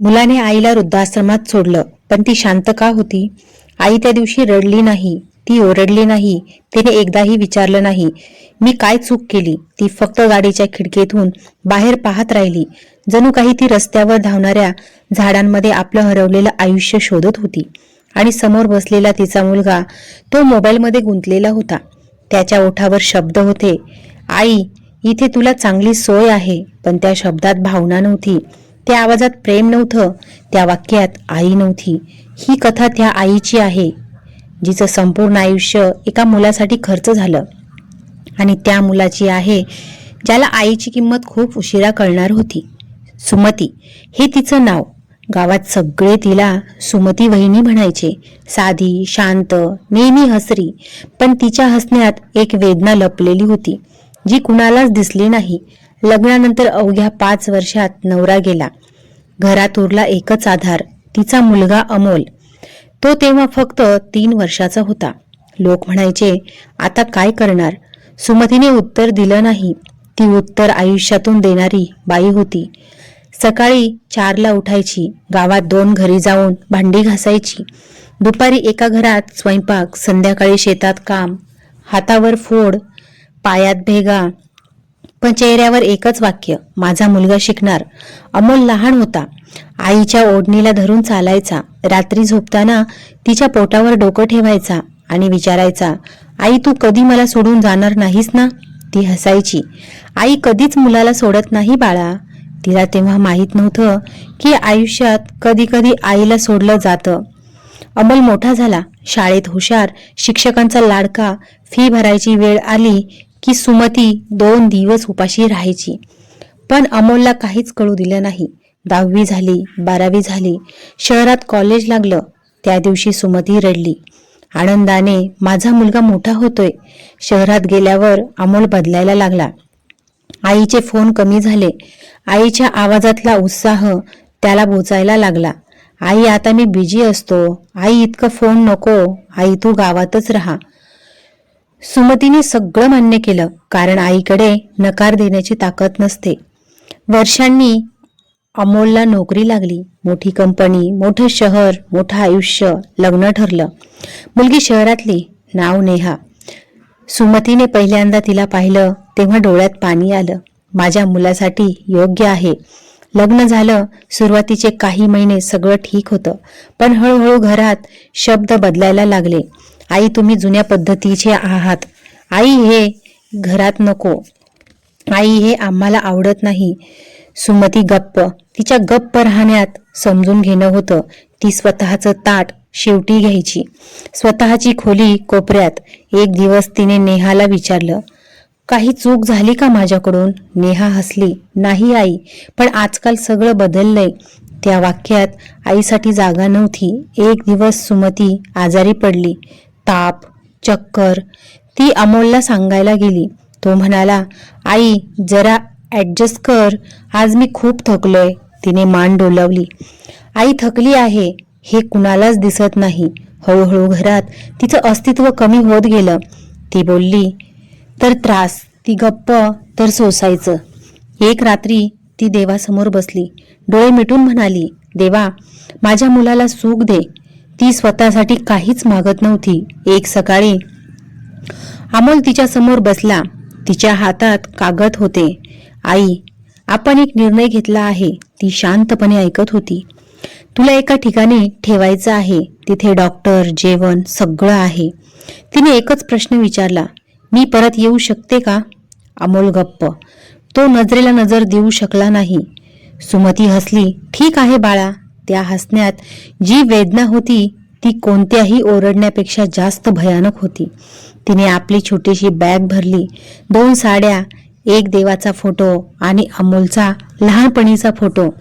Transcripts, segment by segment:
मुलाने आईला वृद्धाश्रमात सोडलं पण ती शांत का होती? आई त्या दिवशी रडली नाही. ती ओरडली नाही. तिने एकदाही विचारलं नाही मी काय चूक केली? ती फक्त गाडीच्या खिडकीतून बाहेर पाहत राहिली. जणू काही ती रस्त्यावर धावणाऱ्या झाडांमध्ये आपलं हरवलेलं आयुष्य शोधत होती आणि समोर बसलेला तिचा मुलगा तो मोबाईलमध्ये गुंतलेला होता. त्याच्या ओठावर शब्द होते आई इथे तुला चांगली सोय आहे. पण त्या शब्दात भावना नव्हती. त्या आवाजात प्रेम नव्हतं त्या वाक्यात आई नव्हती. ही कथा त्या आईची आहे जिचं संपूर्ण आयुष्य एका मुलासाठी खर्च झालं. आणि त्या मुलाची आहे ज्याला आईची किंमत खूप उशिरा कळणार होती. सुमती हे तिचं नाव. गावात सगळे तिला सुमती वहिनी म्हणायचे. साधी शांत नेहमी हसरी पण तिच्या हसण्यात एक वेदना लपलेली होती जी कुणालाच दिसली नाही. लग्नानंतर अवघ्या पाच वर्षात नवरा गेला. घरात उरला एकच आधार तिचा मुलगा अमोल. तो तेव्हा फक्त तीन वर्षाचा होता. लोक म्हणायचे आता काय करणार? सुमतीने उत्तर दिलं नाही. ती उत्तर आयुष्यातून देणारी बाई होती. सकाळी चारला उठायची गावात दोन घरी जाऊन भांडी घासायची. दुपारी एका घरात स्वयंपाक संध्याकाळी शेतात काम हातावर फोड पायात भेगा पण चेहऱ्यावर एकच वाक्य माझा मुलगा शिकणार. अमोल लहान होता. आईच्या ओढणीला धरून चालायचा. रात्री झोपताना तिच्या पोटावर डोकं ठेवायचा आणि विचारायचा आई तू कधी मला सोडून जाणार नाहीस ना? ती हसायची. आई कधीच मुलाला सोडत नाही बाळा. तिला तेव्हा माहीत नव्हतं की आयुष्यात कधी कधी आईला सोडलं जातं. अमोल मोठा झाला. शाळेत हुशार शिक्षकांचा लाडका फी भरायची वेळ आली की सुमती दोन दिवस उपाशी राहायची. पण अमोलला काहीच कळू दिलं नाही. दहावी झाली बारावी झाली. शहरात कॉलेज लागलं. त्या दिवशी सुमती रडली. आनंदाने माझा मुलगा मोठा होतोय. शहरात गेल्यावर अमोल बदलायला लागला. आईचे फोन कमी झाले. आईच्या आवाजातला उत्साह त्याला बोचायला लागला. आई आता मी बिजी असतो. आई इतकं फोन नको. आई तू गावातच राहा. सुमतीने सगळं मान्य केलं कारण आईकडे नकार देण्याची ताकद नसते. वर्षांनी अमोलला नोकरी लागली. मोठी कंपनी मोठं शहर मोठं आयुष्य लग्न ठरलं. मुलगी शहरातली नाव नेहा. सुमतीने पहिल्यांदा तिला पाहिलं तेव्हा डोळ्यात पाणी आलं. माझ्या मुलासाठी योग्य आहे. लग्न झालं सुरुवातीचे काही महिने सगळं ठीक होतं. पण हळूहळू घरात शब्द बदलायला लागले. आई तुम्ही जुन्या पद्धतीचे आहात. आई हे घरात नको. आई हे आम्हाला आवडत नाही. सुमती गप्प. तिच्या गप्प राहण्यात समजून घेणं होतं. ती स्वतःचं ताट शेवटी घ्यायची. स्वतःची खोली कोपऱ्यात. एक दिवस तिने नेहाला विचारलं काही चूक झाली का माझ्याकडून? नेहा हसली नाही आई पण आजकाल सगळं बदललंय. त्या वाक्यात आईसाठी जागा नव्हती. एक दिवस सुमती आजारी पडली. ताप चक्कर ती अमोलला सांगायला गेली. तो म्हणाला आई जरा ॲडजस्ट कर. आज मी खूप थकलोय. तिने मान डोलावली. आई थकली आहे. हे कुणालाच दिसत नाही. हळूहळू घरात तिचं अस्तित्व कमी होत गेलं. ती बोलली तर त्रास ती गप्प तर सोसायचं. एक रात्री ती देवासमोर बसली. डोळे मिटून म्हणाली देवा माझ्या मुलाला सुख दे. ती स्वतःसाठी काहीच मागत नव्हती. एक सकाळी अमोल तिच्या समोर बसला. तिच्या हातात कागद होते. आई आपण एक निर्णय घेतला आहे. ती शांतपणे ऐकत होती. तुला एका ठिकाणी ठेवायचं आहे. तिथे डॉक्टर जेवण सगळं आहे. तिने एकच प्रश्न विचारला. मी परत येऊ शकते का? अमोल गप्प. तो नजरेला नजर देऊ शकला नाही. सुमती हसली. ठीक आहे बाळा. त्या हसण्यात जी वेदना होती ती कोणत्याही ओरडण्यापेक्षा जास्त भयानक होती. तिने आपली छोटीशी बॅग भरली. दोन साड्या एक देवाचा फोटो आणि अमोलचा लहानपणीचा फोटो.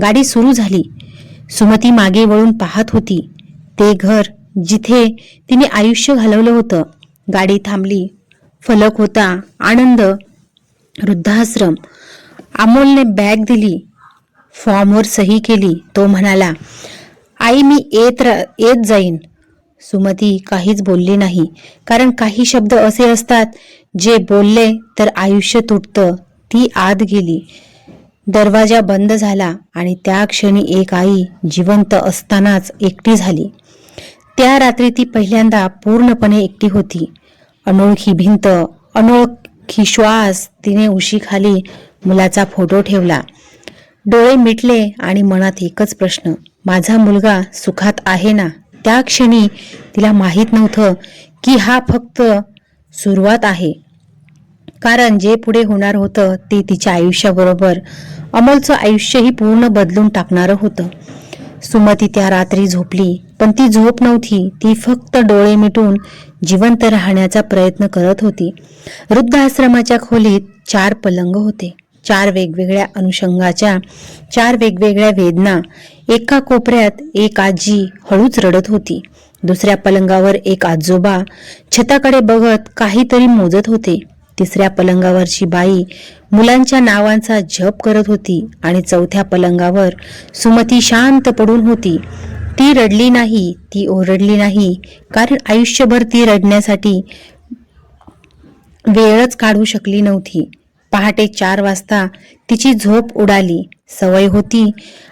गाडी सुरू झाली. सुमती मागे वळून पाहत होती. ते घर जिथे तिने आयुष्य घालवलं होतं. गाडी थांबली. फलक होता. आनंद. वृद्धाश्रम. अमोलने बॅग दिली. फॉर्मवर सही केली. तो म्हणाला आई मी येत रा येत जाईन. सुमती काहीच बोलली नाही. कारण काही शब्द असे असतात जे बोलले तर आयुष्य तुटतं. ती आत गेली. दरवाजा बंद झाला आणि त्या क्षणी एक आई जिवंत असतानाच एकटी झाली. त्या रात्री ती पहिल्यांदा पूर्णपणे एकटी होती. अनोळखी भिंत अनोळखी श्वास तिने उशीखाली मुलाचा फोटो ठेवला. डोळे मिटले आणि मनात एकच प्रश्न माझा मुलगा सुखात आहे ना? त्या क्षणी तिला माहीत नव्हतं की हा फक्त सुरुवात आहे. कारण जे पुढे होणार होतं ते तिच्या आयुष्याबरोबर अमोलचं आयुष्यही पूर्ण बदलून टाकणारं होतं. सुमती त्या रात्री झोपली पण ती झोप नव्हती. ती फक्त डोळे मिटून जिवंत राहण्याचा प्रयत्न करत होती. वृद्धाश्रमाच्या खोलीत चार पलंग होते. चार वेगवेगळ्या अनुषंगाच्या चार वेगवेगळ्या वेदना. एका कोपऱ्यात एक आजी हळूच रडत होती. दुसऱ्या पलंगावर एक आजोबा छताकडे बघत काहीतरी मोजत होते. तिसऱ्या पलंगावरची बाई मुलांच्या नावांचा जप करत होती आणि चौथ्या पलंगावर सुमती शांत पडून होती. ती रडली नाही ती ओरडली नाही कारण आयुष्यभर ती रडण्यासाठी वेळच काढू शकली नव्हती. पहाटे चार वाजता तिची झोप उडाली. सवय होती.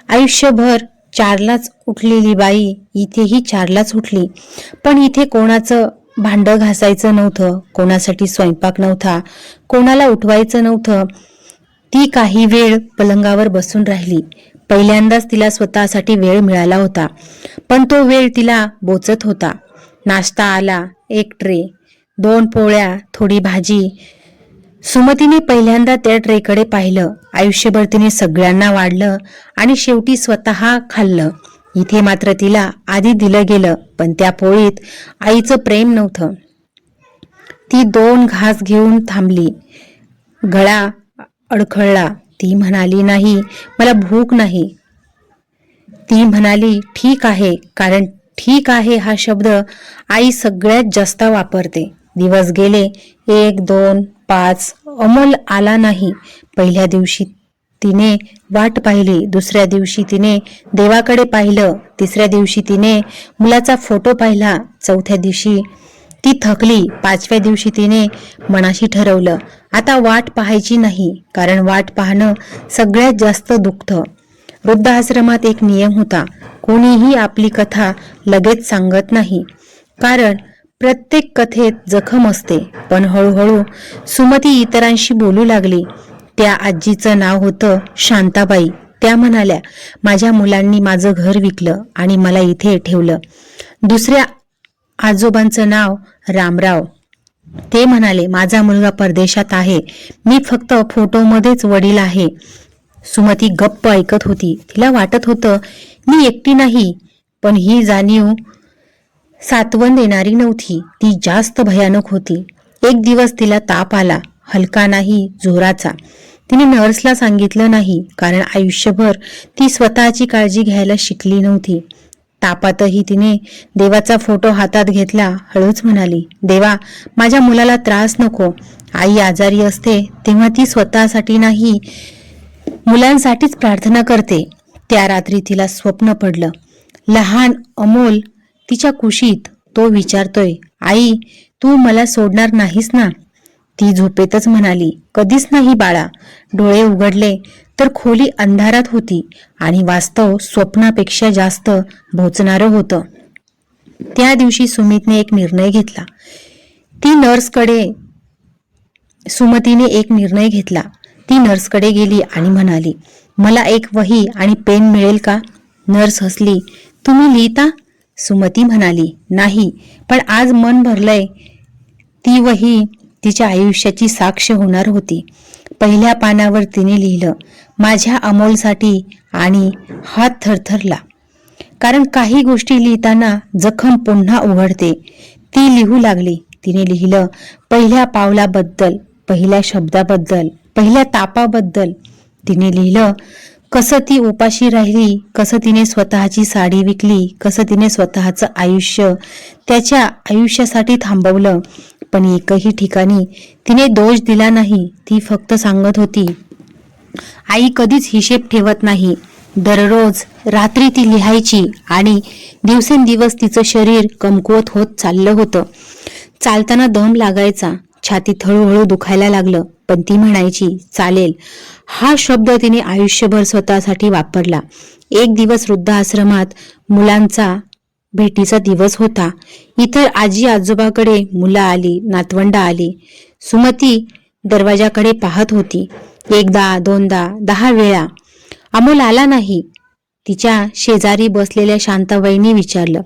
आयुष्यभर चारलाच उठलेली बाई इथेही चारलाच उठली. पण इथे कोणाचं भांडं घासायचं नव्हतं. कोणासाठी स्वयंपाक नव्हता. कोणाला उठवायचं नव्हतं. ती काही वेळ पलंगावर बसून राहिली. पहिल्यांदाच तिला स्वतःसाठी वेळ मिळाला होता. पण तो वेळ तिला बोचत होता. नाश्ता आला एक ट्रे दोन पोळ्या थोडी भाजी सुमतीने पहिल्यांदा त्या ट्रेकडे पाहिलं. आयुष्यभर तिने सगळ्यांना वाढलं आणि शेवटी स्वतः खाल्लं. इथे मात्र तिला आधी दिलं गेलं पण त्या पोळीत आईचं प्रेम नव्हतं. ती दोन घास घेऊन थांबली. गळा अडखळला. ती म्हणाली नाही मला भूक नाही. ती म्हणाली ठीक आहे कारण ठीक आहे हा शब्द आई सगळ्यात जास्त वापरते. दिवस गेले एक दोन पाच अमोल आला नाही. पहिल्या दिवशी तिने वाट पाहिली दुसऱ्या दिवशी तिने देवाकडे पाहिलं तिसऱ्या दिवशी तिने मुलाचा फोटो पाहिला चौथ्या दिवशी ती थकली पाचव्या दिवशी तिने मनाशी ठरवलं आता वाट पाहायची नाही कारण वाट पाहणं सगळ्यात जास्त दुखतं वृद्धाश्रमात एक नियम होता कोणीही आपली कथा लगेच सांगत नाही कारण प्रत्येक कथेत जखम असते. पण हळूहळू सुमती इतरांशी बोलू लागली. त्या आजीचं नाव होतं शांताबाई. त्या म्हणाल्या माझ्या मुलांनी माझं घर विकलं आणि मला इथे ठेवलं. दुसऱ्या आजोबांचं नाव रामराव. ते म्हणाले माझा मुलगा परदेशात आहे. मी फक्त फोटोमध्येच वडील आहे. सुमती गप्प ऐकत होती. तिला वाटत होतं मी एकटी नाही पण ही जाणीव सातवण देणारी नव्हती. ती जास्त भयानक होती. एक दिवस तिला ताप आला. हलका नाही जोराचा. तिने नर्सला सांगितलं नाही कारण आयुष्यभर ती स्वतःची काळजी घ्यायला शिकली नव्हती. तापातही तिने देवाचा फोटो हातात घेतला हळूच म्हणाली देवा माझ्या मुलाला त्रास नको. आई आजारी असते तेव्हा ती स्वतःसाठी नाही मुलांसाठीच प्रार्थना करते. त्या रात्री तिला स्वप्न पडलं. लहान अमोल तिच्या कुशीत तो विचारतोय आई तू मला सोडणार नाहीस ना? ती झोपेतच म्हणाली कधीच नाही बाळा. डोळे उघडले तर खोली अंधारात होती आणि वास्तव स्वप्नापेक्षा जास्त भोचणारं होतं. त्या दिवशी सुमितने एक निर्णय घेतला. ती नर्सकडे सुमतीने एक निर्णय घेतला. ती नर्सकडे गेली आणि म्हणाली मला एक वही आणि पेन मिळेल का? नर्स हसली तुम्ही लिहिता? सुमती म्हणाली नाही पण आज मन भरलंय. ती वही तिच्या आयुष्याची साक्ष होणार होती. पहिल्या पानावर तिने लिहिलं माझ्या अमोलसाठी आणि हात थरथरला. कारण काही गोष्टी लिहिताना जखम पुन्हा उघडते. ती लिहू लागली. तिने लिहिलं पहिल्या पावलाबद्दल पहिल्या शब्दाबद्दल पहिल्या तापाबद्दल. तिने लिहिलं कसं ती उपाशी राहिली कसं तिने स्वतःची साडी विकली कसं तिने स्वतःचं आयुष्य त्याच्या आयुष्यासाठी थांबवलं पण एकही ठिकाणी तिने दोष दिला नाही ती फक्त सांगत होती आई कधीच हिशेब ठेवत नाही. दररोज रात्री ती लिहायची आणि दिवसेंदिवस तिचं शरीर कमकुवत होत चाललं होतं. चालताना दम लागायचा. छातीत हळूहळू दुखायला लागलं पण ती म्हणायची चालेल. हा शब्द तिने आयुष्यभर स्वतःसाठी वापरला. एक दिवस वृद्धाश्रमात मुलांचा भेटीचा दिवस होता. इतर आजी आजोबाकडे मुलं आली नातवंडा आली. सुमती दरवाजाकडे पाहत होती. एकदा दोनदा दहा वेळा. अमोल आला नाही. तिच्या शेजारी बसलेल्या शांताबाईंनी विचारलं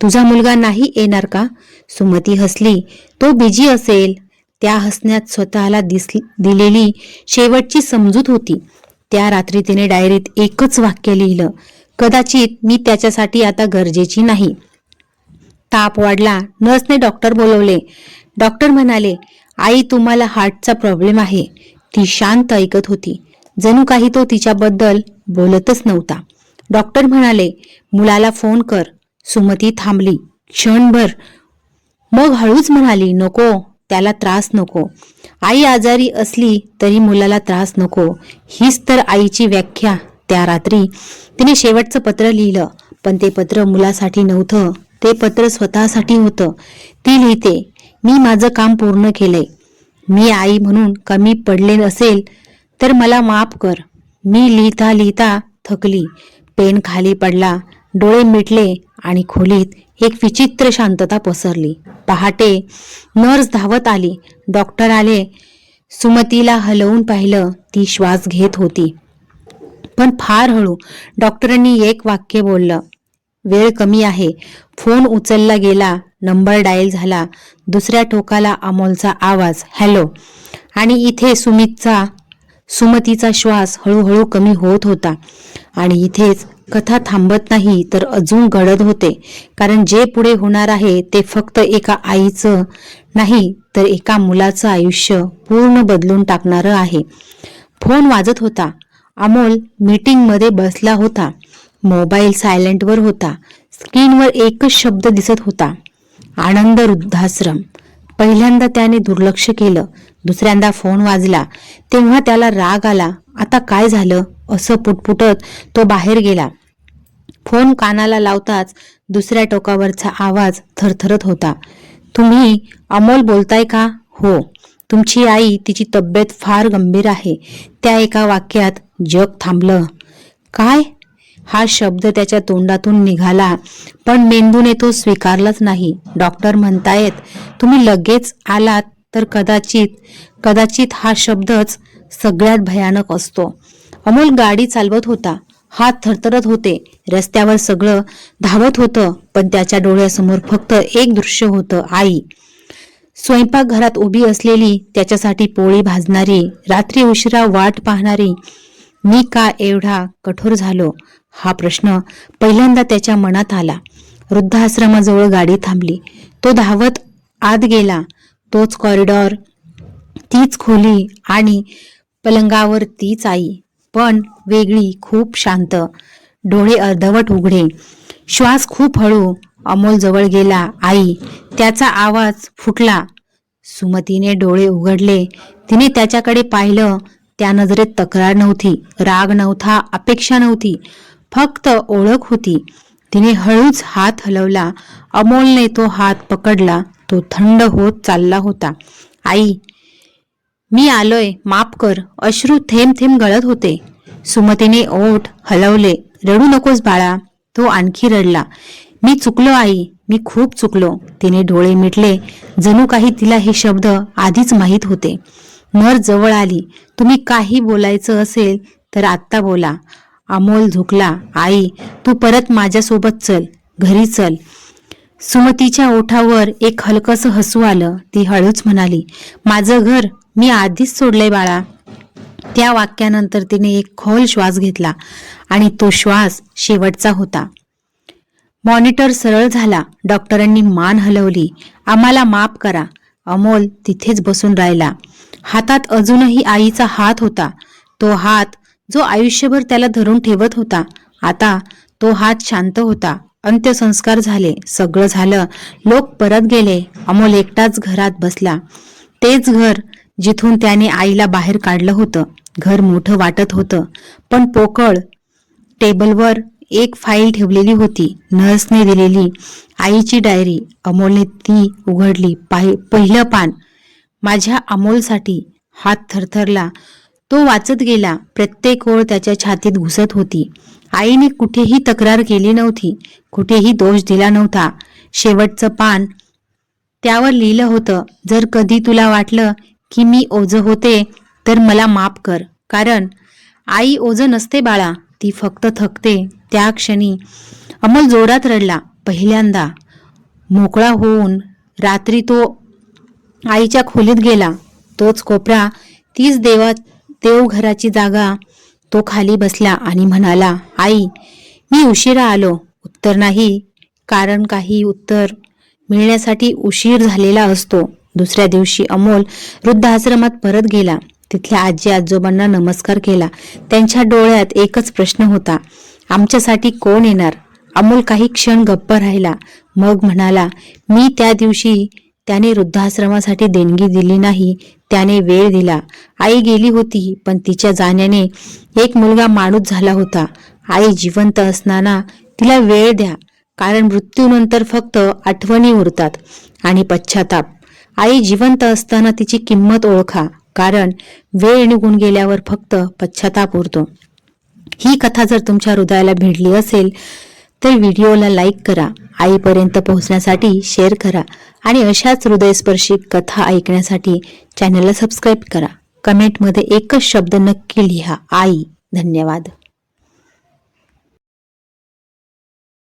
तुझा मुलगा नाही येणार का? सुमती हसली तो बिजी असेल. त्या हसण्यात स्वतःला दिस दिलेली शेवटची समजूत होती. त्या रात्री तिने डायरीत एकच वाक्य लिहिलं. कदाचित मी त्याच्यासाठी आता गरजेची नाही. ताप वाढला. नर्सने डॉक्टर बोलवले. डॉक्टर म्हणाले आई तुम्हाला हार्टचा प्रॉब्लेम आहे. ती शांत ऐकत होती. जणू काही तो तिच्याबद्दल बोलतच नव्हता. डॉक्टर म्हणाले मुलाला फोन कर. सुमती थांबली. क्षणभर. मग हळूच म्हणाली नको त्याला त्रास नको. आई आजारी असली तरी मुलाला त्रास नको. हीच तर आईची व्याख्या. त्या रात्री तिने शेवटचं पत्र लिहिलं. पण ते पत्र मुलासाठी नव्हतं. ते पत्र स्वतःसाठी होतं. ती लिहिते मी माझं काम पूर्ण केलंय. मी आई म्हणून कमी पडले असेल तर मला माफ कर. मी लिहिता लिहिता थकली. पेन खाली पडला. डोळे मिटले आणि खोलीत एक विचित्र शांतता पसरली. पहाटे नर्स धावत आली. डॉक्टर आले. सुमतीला हलवून पाहिलं. ती श्वास घेत होती. पण फार हळू डॉक्टरांनी एक वाक्य बोललं. वेळ कमी आहे. फोन उचलला गेला. नंबर डायल झाला. दुसऱ्या टोकाला अमोलचा आवाज. हॅलो. आणि इथे सुमितचा सुमतीचा श्वास हळूहळू कमी होत होता. आणि इथेच कथा थांबत नाही तर अजून घडत होते. कारण जे पुढे होणार आहे ते फक्त एका आईचं नाही तर एका मुलाचं आयुष्य पूर्ण बदलून टाकणारं आहे. फोन वाजत होता. अमोल मीटिंगमध्ये बसला होता. मोबाईल सायलेंटवर होता. स्क्रीनवर एकच शब्द दिसत होता. आनंद वृद्धाश्रम. पहिल्यांदा त्याने दुर्लक्ष केलं. दुसऱ्यांदा फोन वाजला. तेव्हा त्याला राग आला. आता काय झालं? असं पुटपुटत तो बाहेर गेला. फोन कानाला लावताच दुसऱ्या टोकावरचा आवाज थरथरत होता. तुम्ही अमोल बोलताय का? हो. तुमची आई तिची तब्येत फार गंभीर आहे. त्या एका वाक्यात जग थांबलं. काय? हा शब्द त्याच्या तोंडातून निघाला. पण मेंदूने तो स्वीकारलाच नाही. डॉक्टर म्हणतायत तुम्ही लगेच आलात तर कदाचित कदाचित हा शब्दच सगळ्यात भयानक असतो. अमोल गाडी चालवत होता. हात थरथरत होते. रस्त्यावर सगळं धावत होतं पण त्याच्या डोळ्यासमोर फक्त एक दृश्य होतं आई. स्वयंपाकघरात उभी असलेली त्याच्यासाठी पोळी भाजणारी रात्री उशिरा वाट पाहणारी मी का एवढा कठोर झालो? हा प्रश्न पहिल्यांदा त्याच्या मनात आला. वृद्धाश्रमाजवळ गाडी थांबली. तो धावत आत गेला. तोच कॉरिडॉर तीच खोली आणि पलंगावर तीच आई. पण वेगळी खूप शांत. डोळे अर्धवट उघडे. श्वास खूप हळू अमोल जवळ गेला. आई त्याचा आवाज फुटला. सुमतीने डोळे उघडले. तिने त्याच्याकडे पाहिलं. त्या नजरेत तक्रार नव्हती. राग नव्हता. अपेक्षा नव्हती. फक्त ओळख होती. तिने हळूच हात हलवला. अमोलने तो हात पकडला. तो थंड होत चालला होता. आई मी आलोय माफ कर. अश्रू थेंब थेंब गळत होते. सुमतीने ओठ हलवले. रडू नकोस बाळा. तो आणखी रडला. मी चुकलो आई. मी खूप चुकलो. तिने डोळे मिटले. जणू काही तिला हे शब्द आधीच माहीत होते. नर जवळ आली. तुम्ही काही बोलायचं असेल तर आत्ता बोला. अमोल झुकला. आई तू परत माझ्यासोबत चल. घरी चल. सुमतीच्या ओठावर एक हलकस हसू आलं. ती हळूच म्हणाली माझं घर मी आधीच सोडलंय बाळा. त्या वाक्यानंतर तिने एक खोल श्वास घेतला आणि तो श्वास शेवटचा होता. मॉनिटर सरळ झाला. डॉक्टरांनी मान हलवली. आम्हाला माफ करा. अमोल तिथेच बसून राहिला. हातात अजूनही आईचा हात होता. तो हात जो आयुष्यभर त्याला धरून ठेवत होता. आता तो हात शांत होता. अंत्यसंस्कार झाले. सगळं झालं. लोक परत गेले. अमोल एकटाच घरात बसला. तेच घर जिथून त्याने आईला बाहेर काढलं होतं. घर मोठं वाटत होतं. पण पोकळ. टेबलवर एक फाईल ठेवलेली होती. नर्सने दिलेली. आईची डायरी. अमोलने ती उघडली. पाहि पहिलं पान. माझ्या अमोलसाठी हात थरथरला. तो वाचत गेला. प्रत्येक ओळ त्याच्या छातीत घुसत होती. आईने कुठेही तक्रार केली नव्हती कुठेही दोष दिला नव्हता. शेवटचं पान त्यावर लिहिलं होतं जर कधी तुला वाटलं की मी ओझ होते तर मला माफ कर. कारण आई ओझ नसते बाळा ती फक्त थकते. त्या क्षणी अमोल जोरात रडला पहिल्यांदा. मोकळा होऊन रात्री तो आईच्या खोलीत गेला. तोच कोपरा तीच देवा देवघराची जागा तो खाली बसला आणि म्हणाला आई मी उशिरा आलो. उत्तर नाही कारण काही उत्तर मिळण्यासाठी उशीर झालेला असतो. दुसऱ्या दिवशी अमोल वृद्धाश्रमात परत गेला. तिथल्या आजी आजोबांना नमस्कार केला. त्यांच्या डोळ्यात एकच प्रश्न होता आमच्यासाठी कोण येणार? अमोल काही क्षण गप्प राहिला. मग म्हणाला मी त्या दिवशी त्याने वृद्धाश्रमासाठी देणगी दिली नाही त्याने वेळ दिला. आई गेली होती पण तिच्या जाण्याने एक मुलगा माणूस झाला होता. आई जिवंत असताना तिला वेळ द्या कारण मृत्यूनंतर फक्त आठवणी उरतात आणि पश्चाताप. आई जिवंत असताना तिची किंमत ओळखा कारण वेळ निघून गेल्यावर फक्त पश्चाताप उरतो. ही कथा जर तुमच्या हृदयाला भिडली असेल तर व्हिडिओला लाईक करा आईपर्यंत पोहोचण्यासाठी शेअर करा आणि अशाच हृदयस्पर्शी कथा ऐकण्यासाठी चॅनलला सबस्क्राईब करा. कमेंटमध्ये एकच शब्द नक्की लिहा आई. धन्यवाद.